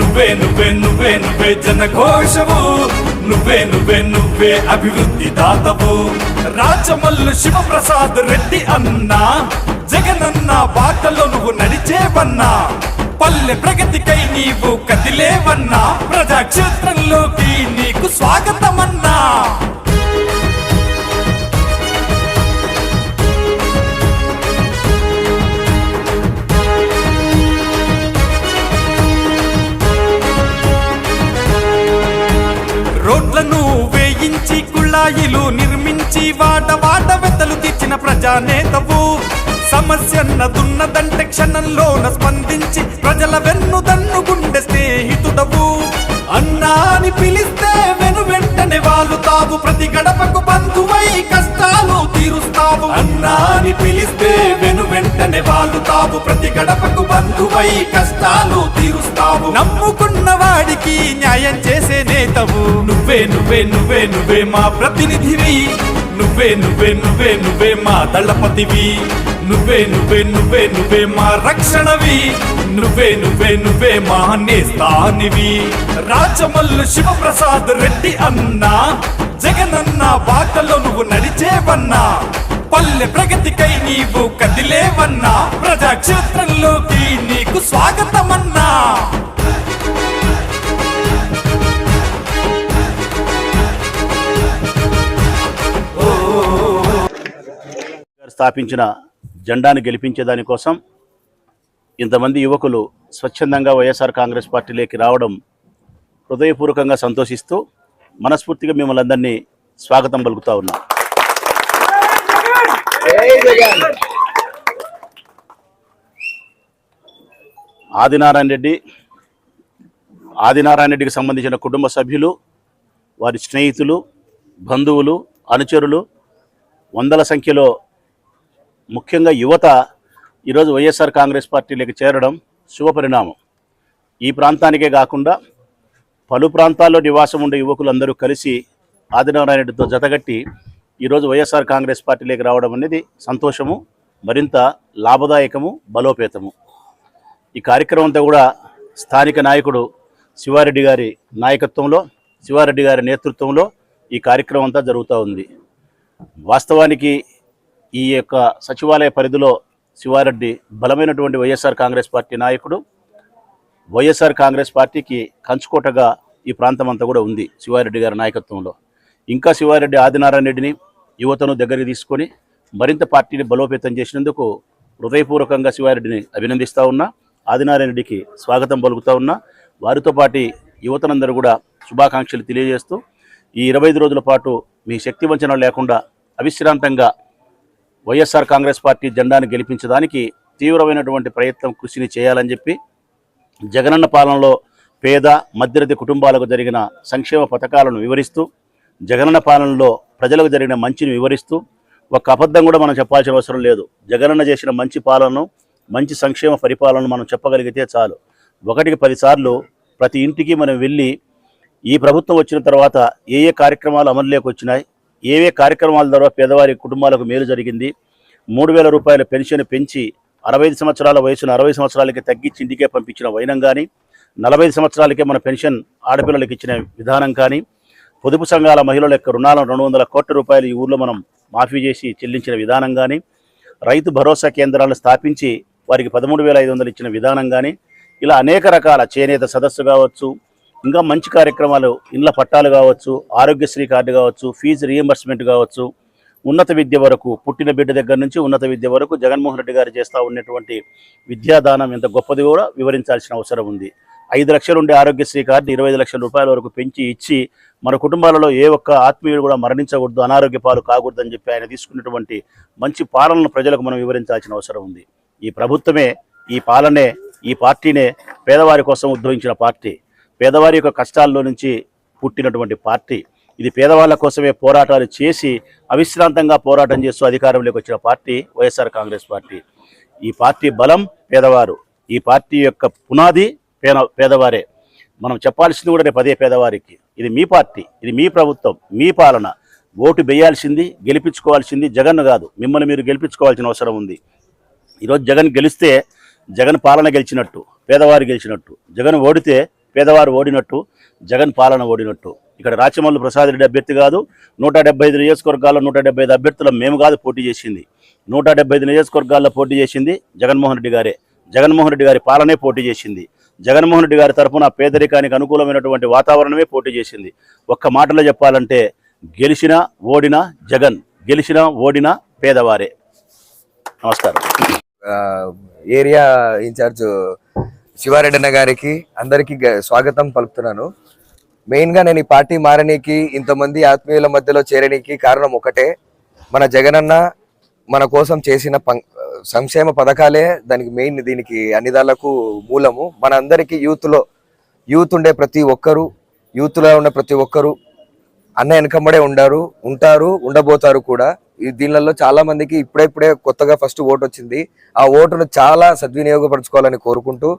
నువ్వే నువ్వే నువ్వే నువ్వే జనఘోషవు నువ్వే నువ్వే నువ్వే అభివృద్ధి దాతవు. రాజమల్లు శివప్రసాద్ రెడ్డి అన్నా జగనన్న బాటలో నువ్వు నడిచేవన్నా. పల్లె ప్రగతికై నీవు కదిలేవన్నా ప్రజా నిర్మించి వాట వాట వెతలు తీర్చిన ప్రజానేతవు. సమస్యన్నదున్నదంటే క్షణంలోన స్పందించి ప్రజల వెన్ను దన్ను గుండె స్నేహితుడవు. అన్నా అని పిలిస్తే వెను వెంటనే వాలుతావు ప్రతి గడపకు బంధువై కష్టాలు తీరుస్తావు. అన్నా అని పిలిస్తే వెను వెంటనే వాలుతావు ప్రతి గడపకు బంధువై కష్టాలు తీరుస్తావు. నమ్ముకున్న వాడికి న్యాయం చేసే నేతవు. నువ్వే నువ్వే నువ్వే నువ్వే మా ప్రతినిధివి. నువ్వే నువ్వే నువ్వే నువ్వే మా దళపతివి. నువ్వే నువ్వే నువ్వే నువ్వే మా రక్షణవి. నువ్వే నువ్వే నువ్వే మా నేస్తానివి రాజమల్లు శివప్రసాద్ రెడ్డి అన్నా జగనన్న బాటలో నువ్వు నడిచేవన్నా పల్లె ప్రగతికై నీవు కదిలేవన్నా ప్రజాక్షేత్రంలోకి నీకు స్వాగతమన్నా. స్థాపించిన జెండాను గెలిపించేదానికోసం ఇంతమంది యువకులు స్వచ్ఛందంగా వైఎస్ఆర్ కాంగ్రెస్ పార్టీలోకి రావడం హృదయపూర్వకంగా సంతోషిస్తూ మనస్ఫూర్తిగా మిమ్మల్ని అందరినీ స్వాగతం పలుకుతా ఉన్నాం. ఆదినారాయణ రెడ్డి ఆదినారాయణ రెడ్డికి సంబంధించిన కుటుంబ సభ్యులు వారి స్నేహితులు బంధువులు అనుచరులు వందల సంఖ్యలో ముఖ్యంగా యువత ఈరోజు వైఎస్ఆర్ కాంగ్రెస్ పార్టీలోకి చేరడం శుభపరిణామం ఈ ప్రాంతానికే కాకుండా పలు ప్రాంతాల్లో నివాసం ఉండే యువకులందరూ కలిసి ఆదినారాయణ జతగట్టి ఈరోజు వైఎస్ఆర్ కాంగ్రెస్ పార్టీలోకి రావడం అనేది సంతోషము మరింత లాభదాయకము బలోపేతము. ఈ కార్యక్రమం అంతా కూడా స్థానిక నాయకుడు శివారెడ్డి గారి నాయకత్వంలో శివారెడ్డి గారి నేతృత్వంలో ఈ కార్యక్రమం అంతా జరుగుతూ ఉంది. వాస్తవానికి ఈ యొక్క సచివాలయ పరిధిలో శివారెడ్డి బలమైనటువంటి వైఎస్ఆర్ కాంగ్రెస్ పార్టీ నాయకుడు. వైఎస్ఆర్ కాంగ్రెస్ పార్టీకి కంచుకోటగా ఈ ప్రాంతం అంతా కూడా ఉంది శివారెడ్డి గారి నాయకత్వంలో. ఇంకా శివారెడ్డి ఆదినారాయణ రెడ్డిని యువతను దగ్గరికి తీసుకొని మరింత పార్టీని బలోపేతం చేసినందుకు హృదయపూర్వకంగా శివారెడ్డిని అభినందిస్తూ ఉన్నా ఆదినారాయణ రెడ్డికి స్వాగతం పలుకుతూ ఉన్నా వారితో పాటు యువతనందరూ కూడా శుభాకాంక్షలు తెలియజేస్తూ ఈ ఇరవై ఐదు రోజుల పాటు మీ శక్తి వంచన లేకుండా అవిశ్రాంతంగా వైఎస్ఆర్ కాంగ్రెస్ పార్టీ జెండాను గెలిపించడానికి తీవ్రమైనటువంటి ప్రయత్నం కృషిని చేయాలని చెప్పి జగనన్న పాలనలో పేద మధ్యరతి కుటుంబాలకు జరిగిన సంక్షేమ పథకాలను వివరిస్తూ జగనన్న పాలనలో ప్రజలకు జరిగిన మంచిని వివరిస్తూ ఒక అబద్ధం కూడా మనం చెప్పాల్సిన అవసరం లేదు. జగనన్న చేసిన మంచి పాలనను మంచి సంక్షేమ పరిపాలనను మనం చెప్పగలిగితే చాలు. ఒకటికి పదిసార్లు ప్రతి ఇంటికి మనం వెళ్ళి ఈ ప్రభుత్వం వచ్చిన తర్వాత ఏ ఏ కార్యక్రమాలు అమలులోకి వచ్చినాయి ఏవే కార్యక్రమాల ద్వారా పేదవారి కుటుంబాలకు మేలు జరిగింది? మూడు వేల రూపాయల పెన్షన్ పెంచి అరవై సంవత్సరాల వయసును అరవై సంవత్సరాలకి తగ్గించి ఇంటికే పంపించిన వైనం కానీ నలభై సంవత్సరాలకే మన పెన్షన్ ఆడపిల్లలకి ఇచ్చిన విధానం కానీ పొదుపు సంఘాల మహిళల యొక్క రుణాలను రెండు వందల కోట్ల రూపాయలు ఈ ఊర్లో మనం మాఫీ చేసి చెల్లించిన విధానం కానీ రైతు భరోసా కేంద్రాలను స్థాపించి వారికి పదమూడు వేల ఐదు వందలు ఇచ్చిన విధానం కానీ ఇలా అనేక రకాల చేనేత సదస్సు కావచ్చు ఇంకా మంచి కార్యక్రమాలు ఇండ్ల పట్టాలు కావచ్చు ఆరోగ్యశ్రీ కార్డు కావచ్చు ఫీజు రియంబర్స్మెంట్ కావచ్చు ఉన్నత విద్య వరకు పుట్టిన బిడ్డ దగ్గర నుంచి ఉన్నత విద్య వరకు జగన్మోహన్ రెడ్డి గారు చేస్తూ ఉన్నటువంటి విద్యాదానం ఎంత గొప్పది కూడా వివరించాల్సిన అవసరం ఉంది. ఐదు లక్షలు ఉండే ఆరోగ్యశ్రీ కార్డు ఇరవై లక్షల రూపాయల వరకు పెంచి ఇచ్చి మన కుటుంబాలలో ఏ ఒక్క ఆత్మీయుడు కూడా మరణించకూడదు అనారోగ్య పాలు కాకూడదు అని చెప్పి ఆయన తీసుకున్నటువంటి మంచి పాలనను ప్రజలకు మనం వివరించాల్సిన అవసరం ఉంది. ఈ ప్రభుత్వమే ఈ పాలనే ఈ పార్టీనే పేదవారి కోసం ఉద్భవించిన పార్టీ. పేదవారి యొక్క కష్టాల్లో నుంచి పుట్టినటువంటి పార్టీ. ఇది పేదవాళ్ళ కోసమే పోరాటాలు చేసి అవిశ్రాంతంగా పోరాటం చేస్తూ అధికారంలోకి వచ్చిన పార్టీ వైఎస్ఆర్ కాంగ్రెస్ పార్టీ. ఈ పార్టీ బలం పేదవారు. ఈ పార్టీ యొక్క పునాది పేద పేదవారే. మనం చెప్పాల్సింది కూడా రేపు అదే పేదవారికి. ఇది మీ పార్టీ ఇది మీ ప్రభుత్వం మీ పాలన. ఓటు వేయాల్సింది గెలిపించుకోవాల్సింది జగన్ కాదు. మిమ్మల్ని మీరు గెలిపించుకోవాల్సిన అవసరం ఉంది. ఈరోజు జగన్ గెలిస్తే జగన్ పాలన గెలిచినట్టు పేదవారు గెలిచినట్టు. జగన్ ఓడితే పేదవారు ఓడినట్టు జగన్ పాలన ఓడినట్టు. ఇక్కడ రాచమల్లు ప్రసాద్ రెడ్డి అభ్యర్థి కాదు నూట డెబ్బై ఐదు నియోజకవర్గాల్లో నూట డెబ్బై ఐదు అభ్యర్థులు మేము కాదు పోటీ చేసింది. నూట డెబ్బై ఐదు నియోజకవర్గాల్లో పోటీ చేసింది జగన్మోహన్ రెడ్డి గారే. జగన్మోహన్ రెడ్డి గారి పాలనే పోటీ చేసింది. జగన్మోహన్ రెడ్డి గారి తరఫున పేదరికానికి అనుకూలమైనటువంటి వాతావరణమే పోటీ చేసింది. ఒక్క మాటలో చెప్పాలంటే గెలిచినా ఓడినా జగన్ గెలిచినా ఓడినా పేదవారే. నమస్కారం. ఏరియా ఇన్ఛార్జ్ శివారెడ్డి గారికి అందరికీ గ- స్వాగతం పలుకుతున్నాను. మెయిన్గా నేను ఈ పార్టీ మారనీకి ఇంతమంది ఆత్మీయుల మధ్యలో చేరనీకి కారణం ఒకటే. మన జగనన్న మన కోసం చేసిన పం- సంక్షేమ పథకాలే దానికి మెయిన్ దీనికి అన్నిదాలకు మూలము. మన అందరికీ యూత్లో యూత్ ఉండే ప్రతి ఒక్కరు యూత్లో ఉన్న ప్రతి ఒక్కరు అన్న వెనకమ్మడే ఉండారు ఉంటారు ఉండబోతారు కూడా. ఈ దీనిలలో చాలా మందికి ఇప్పుడే కొత్తగా ఫస్ట్ ఓటు వచ్చింది ఆ ఓటును చాలా సద్వినియోగపరచుకోవాలని కోరుకుంటూ